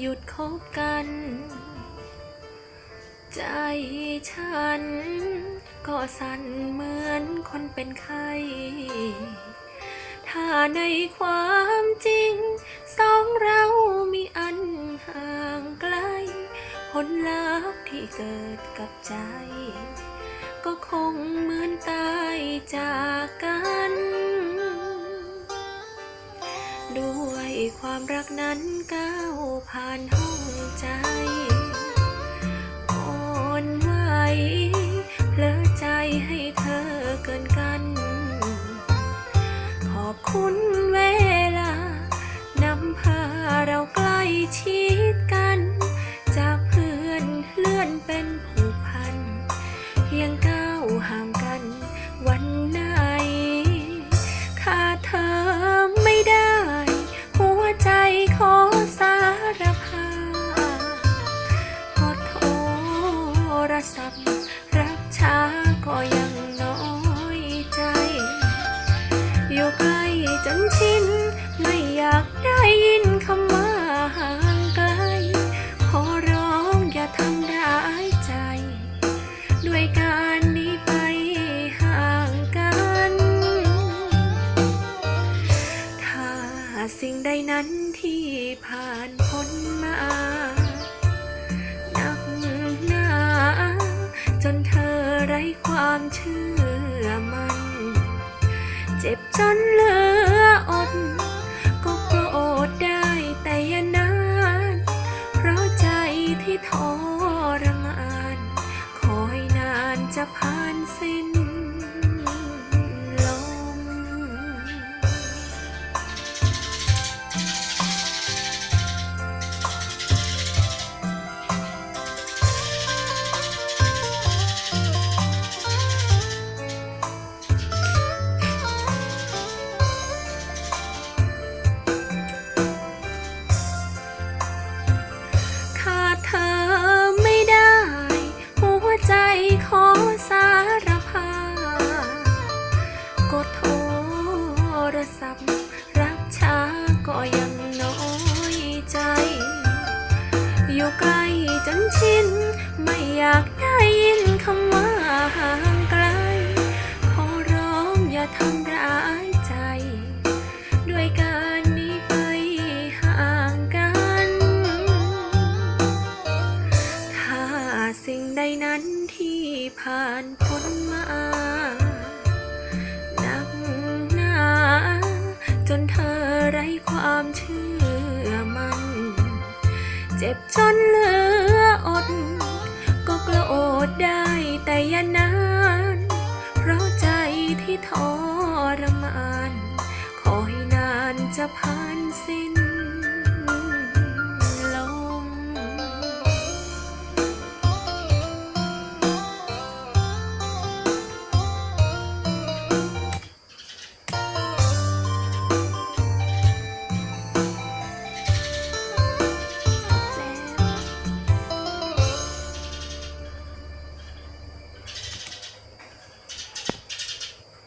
หยุดคบกัน ใจฉัน ก็สั่นเหมือนคนเป็นไข้ถ้าในความจริง สองเรามีอันห่างไกล ผลลัพธ์ที่เกิดกับใจ ก็คงเหมือนตาย ความรักนั้นก้าวผ่านห้องใจอ่อนไหวเพลอใจให้เธอเกินกัน ขอบคุณเวลานำพาเราใกล้ชิด จนชิน ไม่อยากได้ยินคำว่าห่างไกล ขอร้องอย่าทำร้ายใจ ด้วยการหนี้ไปห่างกัน ถ้าสิ่งใดนั้นที่ผ่านพ้นมาหนักหนาจนเธอไร้ความเชื่อมัน เจ็บจนเลือ อด ก็โกรธได้แต่อย่านาน เพราะใจที่ทอ ศัพท์ รักช้าก็ยังน้อยใจ อยู่ใกล้จนชิน ไม่อยากได้ยินคำว่าห่างไกล ขอร้องอย่าทำร้ายใจ ด้วยการหนี้ไปห่างกัน ถ้าสิ่งใดนั้นที่ผ่านพ้น เชื่อมัน เจ็บจนเหลืออด ก็โกรธได้แต่อย่านาน เพราะใจที่ทรมาน ขอให้นานจะผ่านสิ้น